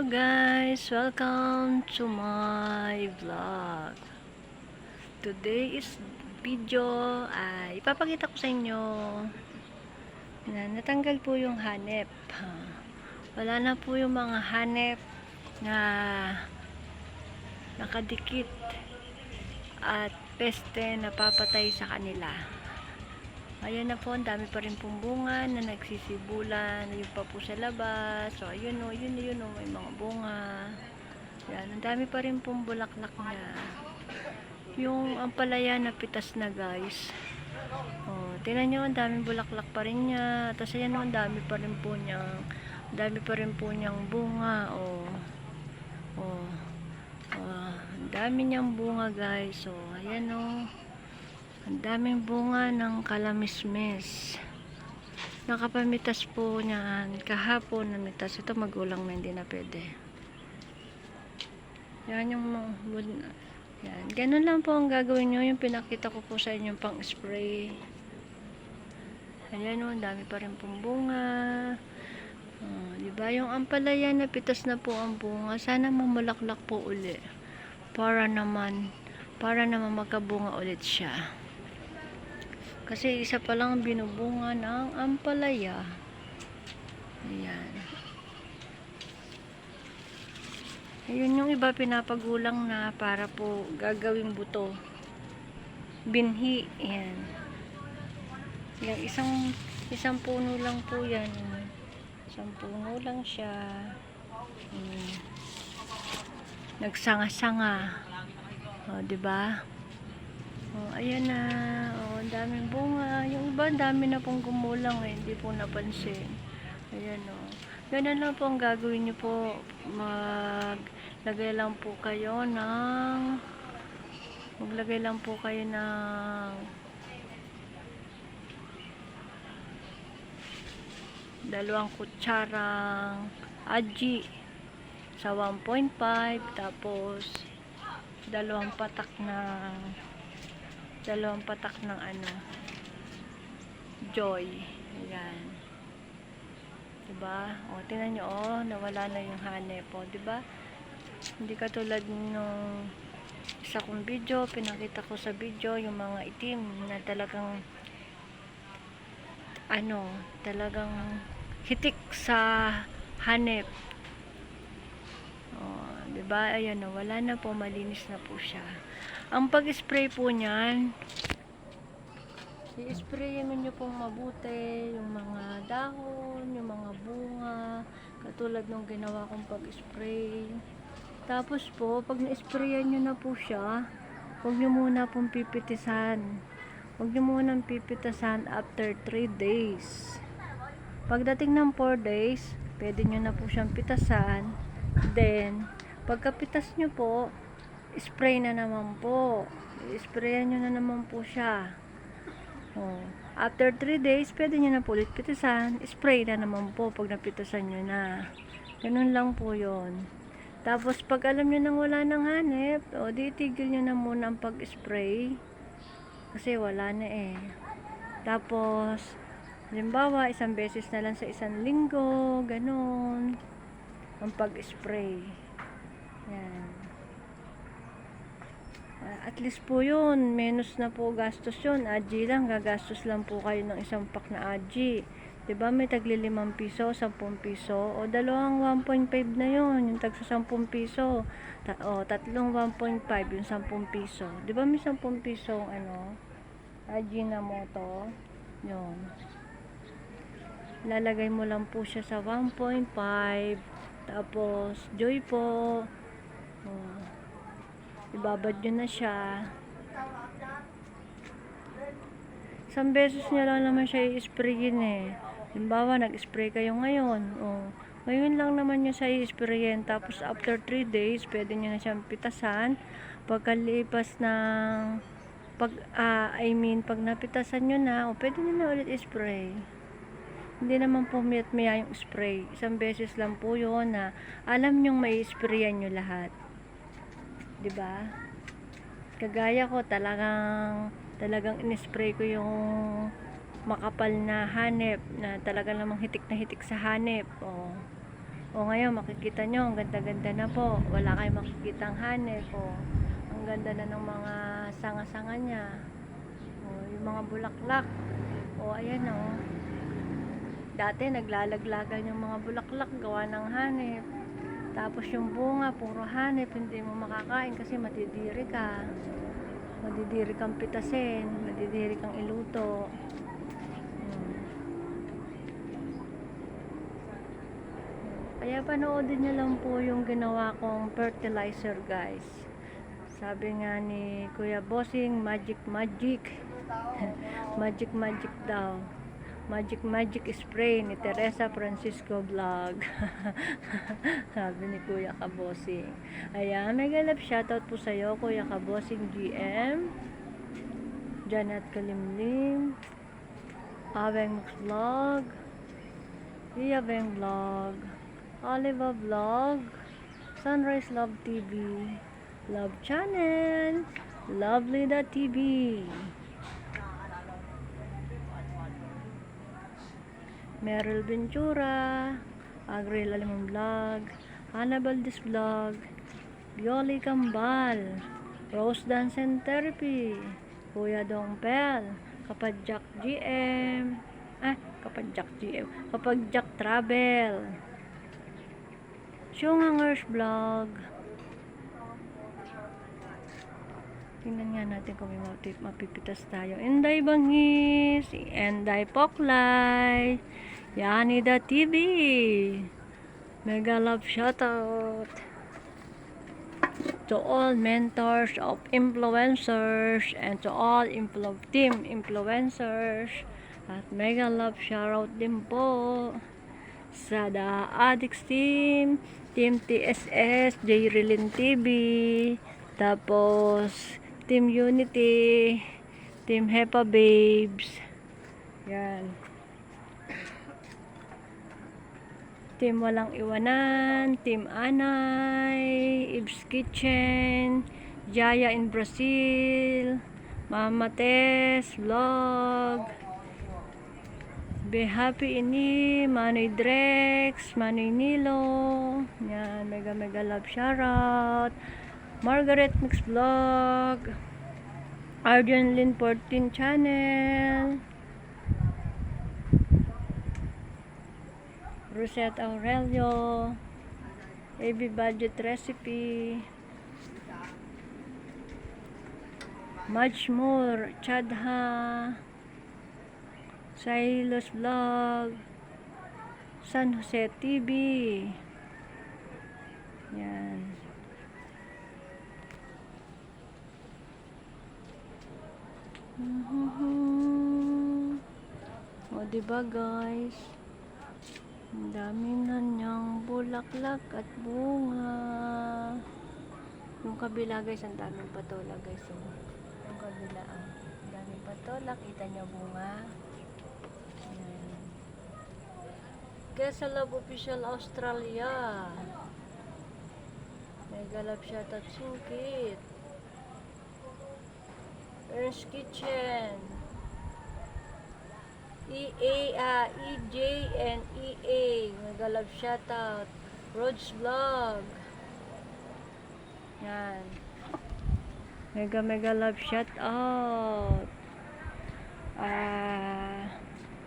Guys, welcome to my vlog. Today is video ay ipapakita ko sa inyo na natanggal po yung hanep. Ha. Wala na po yung mga hanep na nakadikit at peste na papatay sa kanila. Ayan na po, ang dami pa rin pong bunga na nagsisibulan, yung pa po sa labas. So, ayun o, yun yun o, may mga bunga. Ayan, ang dami pa rin pong bulaklak na. Yung ampalaya na pitas na guys. Oh, tingnan nyo, ang daming bulaklak pa rin niya. Tapos ayan o, ang dami pa rin po niyang, ang dami pa rin po niyang bunga. Oh, oh, oh, ang dami niyang bunga guys. So, ayan o. Ang daming bunga ng kalamismes. Nakapamitas po niyan. Kahapon namitas. Ito magulang na hindi na pwede. Yan yung mga yan. Ganun lang po ang gagawin nyo. Yung pinakita ko po sa inyo pang spray. Ayan o, dami pa rin pong bunga. Oh, di ba yung ampalaya na pitas na po ang bunga. Sana mamulaklak po uli. Para naman, para naman magkabunga ulit siya. Kasi isa pa lang ang binubunga ng ampalaya. Ayan. Ayun yung iba pinapagulang na para po gagawing buto. Binhi. Ayan. Yung isang isang puno lang po yan. Isang puno lang siya. Hmm. Nagsanga-sanga. O, di ba? Oh, ayan na. Oh, ang daming bunga. Yung iba, ang dami na pong gumulang eh. Hindi po napansin. Ayan oh. Ganun lang po ang gagawin nyo po. Maglagay lang po kayo ng maglagay lang po kayo ng dalawang kutsarang aji sa 1.5 tapos dalawang patak ng dalawang patak ng ano joy. Ayan. Diba? O tingnan nyo oh nawala na yung hanep po. Diba? Hindi katulad nung isa kong video pinakita ko sa video yung mga itim na talagang ano talagang hitik sa hanep oh, diba? Ayan na wala na po malinis na po siya ang pag-spray po niyan, i-sprayin niyo pong mabuti yung mga dahon, yung mga bunga, katulad nung ginawa kong pag-spray. Tapos po, pag na-sprayan niyo na po siya, huwag niyo muna pong pipitisan. Huwag niyo muna pipitisan after 3 days. Pagdating ng 4 days, pwede niyo na po siyang pitasan. Then, pagkapitas niyo po, spray na naman po. I-sprayan nyo na naman po siya. Oh. After 3 days, pwede nyo na po ulit pitisan. Spray na naman po pag napitasan nyo na. Ganun lang po yon. Tapos, pag alam nyo nang wala nang hanip, o di tigil nyo na muna ang pag-spray. Kasi wala na eh. Tapos, halimbawa, isang beses na lang sa isang linggo, ganun. Ang pag-spray. Yan. At least po yun, menos na po gastos yun. Aji lang, gagastos lang po kayo ng isang pack na aji. ba may tagli 5 piso, 10 piso, o dalawang 1.5 na yun, yung tag sa 10 piso. Ta o, tatlong 1.5, yung 10 piso. ba may 10 piso ano, aji na moto, yun. Lalagay mo lang po siya sa 1.5, tapos joy po, oh ibabad nyo na siya. Isang beses nyo lang naman siya i-sprayin eh. Halimbawa nag-spray kayo ngayon oh, ngayon lang naman nyo siya i-sprayin tapos after 3 days pwede nyo na siyang pitasan. Pagkalipas ng pag, uh, I mean pag napitasan nyo na oh, pwede nyo na ulit i-spray. Hindi naman po miyat miya yung spray. Isang beses lang po yun na alam nyong may sprayan nyo lahat 'di ba? Kagaya ko talagang talagang in-spray ko yung makapal na hanep na talaga namang hitik na hitik sa hanep. Oh. O ngayon, makikita nyo, ang ganda-ganda na po. Wala kayong makikitang hanep. O, ang ganda na ng mga sanga-sanga niya. O, yung mga bulaklak. O, ayan o. Dati, naglalaglagan yung mga bulaklak, gawa ng hanep. Tapos yung bunga, puro hanep, hindi mo makakain kasi matidiri ka. Madidiri kang pitasin, madidiri kang iluto. Hmm. Kaya panoodin niyo lang po yung ginawa kong fertilizer guys. Sabi nga ni Kuya Bossing, magic magic. magic magic daw. Magic Magic Spray ni Teresa Francisco Vlog. Sabi ni Kuya Kabosing. Ayan, mega love shoutout po sa'yo, Kuya Kabosing GM. Janet Kalimlim. Aveng Mux Vlog. Ria Vlog. Oliva Vlog. Sunrise Love TV. Love Channel. Lovely.tv. Meryl Ventura, Agril Alimong Vlog, Hannah Valdez Vlog, Yoli Kambal, Rose Dance and Therapy, Kuya Dong Pel, Kapadjak GM, ah, Kapadjak GM, Kapadjak Travel, Shungangers Vlog, Tingnan nga natin kung may mapip- mapipitas tayo. Enday Bangis, Enday Poklay, Yanida TV, Mega Love Shoutout to all mentors of influencers and to all influ- team influencers at Mega Love Shoutout din po sa The Addicts Team, Team TSS, J. Rilin TV, tapos Team Unity, Team Hepa Babes, yan. Team Walang Iwanan, Team Anay, Ibs Kitchen, Jaya in Brazil, Mama Tess Vlog, Be Happy Ini, Manoy Drex, Manoy Nilo, yan, mega mega love shoutout, Margaret Mix Vlog, Arjun Lin 14 Channel, Rosette Aurelio, AB Budget Recipe, much more, Chadha, Silos Vlog, San Jose TV, yan. O, diba guys? Ang dami na niyang bulaklak at bunga. Yung kabila guys, ang daming patola guys. Oh. Yung kabila, ah. Ang daming patola. Kita niyo bunga. Ayan. Kesa Love Official Australia. May galap siya tatsukit. Ernst Kitchen. EA, ah, EJ and EA. Mega love shoutout. Roach Vlog. Yan. Mega mega love shoutout. Ah,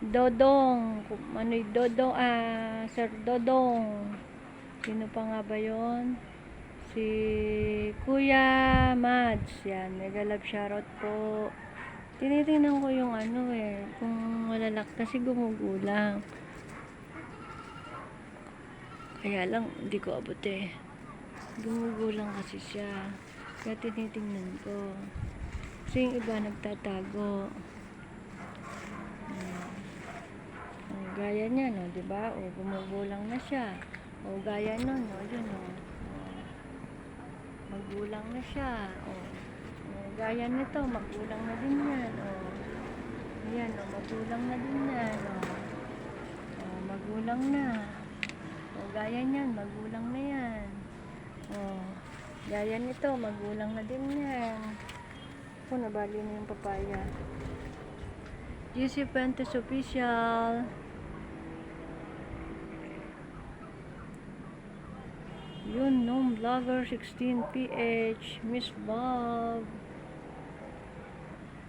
Dodong. Kung Ano Dodong? Ah, Sir Dodong. Sino pa nga ba yon? Si Kuya Mads. Yan. Mega love shoutout po. Tinitingnan ko yung ano eh, kung malalak kasi gumugulang. Kaya lang, hindi ko abot eh. Gumugulang kasi siya. Kaya tinitingnan ko. Kasi yung iba nagtatago. Oh, gaya niya, no, di ba? O, gumugulang na siya. O, gaya nun, no, yun, no. Magulang na siya. O, o, gaya nito, magulang na din yan. O, yan, o, magulang na din yan. O, o magulang na. O, gaya niyan, magulang na yan. O, gaya nito, magulang na din yan. Ako, nabali na yung papaya. GC Pentes Official. Yun, no, Vlogger 16PH, Miss Bob,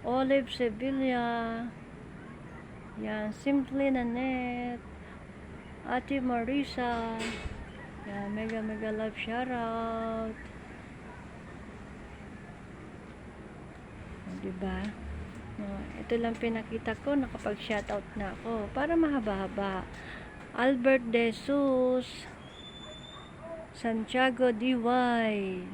Olive Sevilla, yan, Simply Nanette, Ate Marisa, yan, mega mega love shoutout. Diba? Ito lang pinakita ko, nakapag-shoutout na ako. Para mahaba-haba. Albert De Jesus, Santiago D.Y.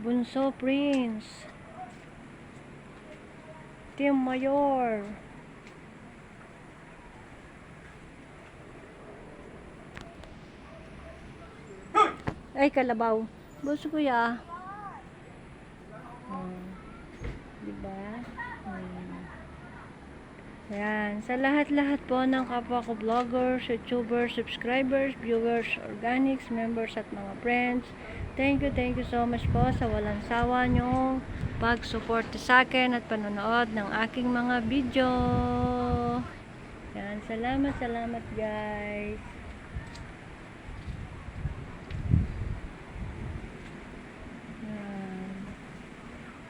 Bunso Prince. Tim Mayor. Ay, kalabaw. Boss kuya. Hmm. Diba? Hmm. Ayan. Sa lahat-lahat po ng kapwa ko vloggers, youtubers, subscribers, viewers, organics, members at mga friends. Thank you, thank you so much po sa walang sawa nyong pag-support sa akin at panonood ng aking mga video. Yan, salamat, salamat guys. Yan.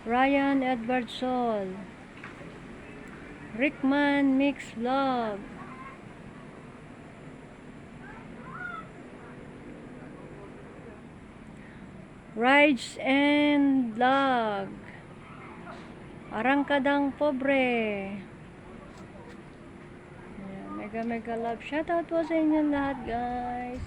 Ryan Edward Sol. Rickman Mix Vlog. Rides and Vlog. Arangkadang Pobre. Mega mega love shoutout po sa inyo lahat guys.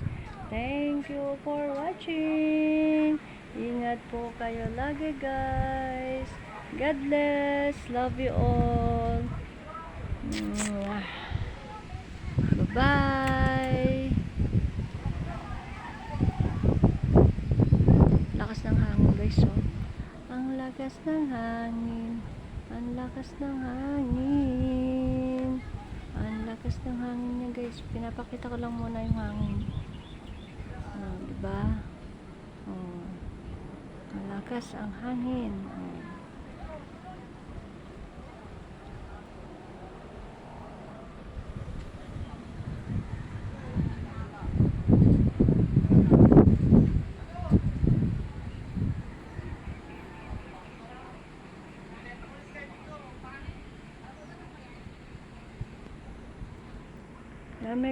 Thank you for watching. Ingat po kayo lagi guys. God bless. Love you all. Bye-bye. Lakas ng hangin guys oh. Ang lakas ng hangin. Ang lakas ng hangin. Ang lakas ng hangin niya guys. Pinapakita ko lang muna yung hangin. Oh, diba? Oh. Ang lakas ang hangin. Oh.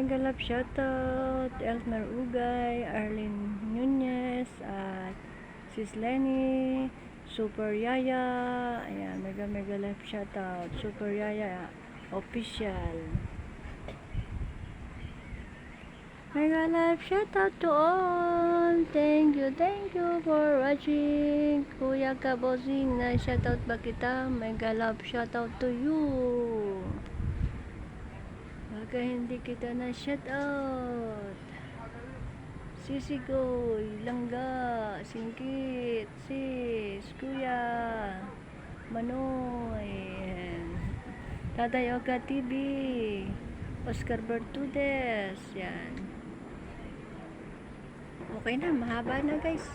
Mega love shoutout Elmer Ugay, Arlene Nunez, at Sis Lenny, Super Yaya, ayan, mega mega love shoutout, Super Yaya official. Mega love shoutout to all. Thank you, thank you for watching. Kuya Kabosing, na shoutout ba kita? Mega love shoutout to you. Baka hindi kita na shout out. Sisigoy, Langga, Singkit, Sis, Kuya, Manoy, Tatay Oka TV, Oscar Bertudes, yan. Okay na, mahaba na guys.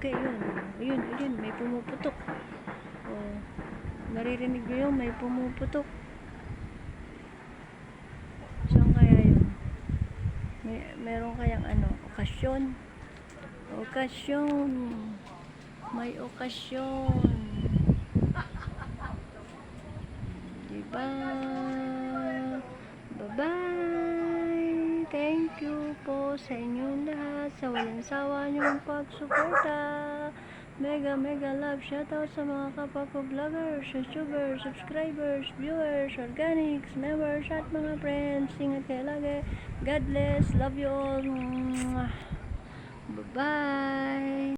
Okay, yun. Yun, yun, may pumuputok. Oh, naririnig nyo yun, may pumuputok. Saan kaya yun? May, meron kayang ano, okasyon? Okasyon. May okasyon. Diba? Bye-bye. Thank you po sa inyong lahat sa walang sawa niyong pagsuporta. Mega mega love shoutout sa mga kapwa ko vloggers, youtubers, subscribers, viewers, organics, members at mga friends. Ingat kayo lagi. God bless. Love you all. Bye-bye.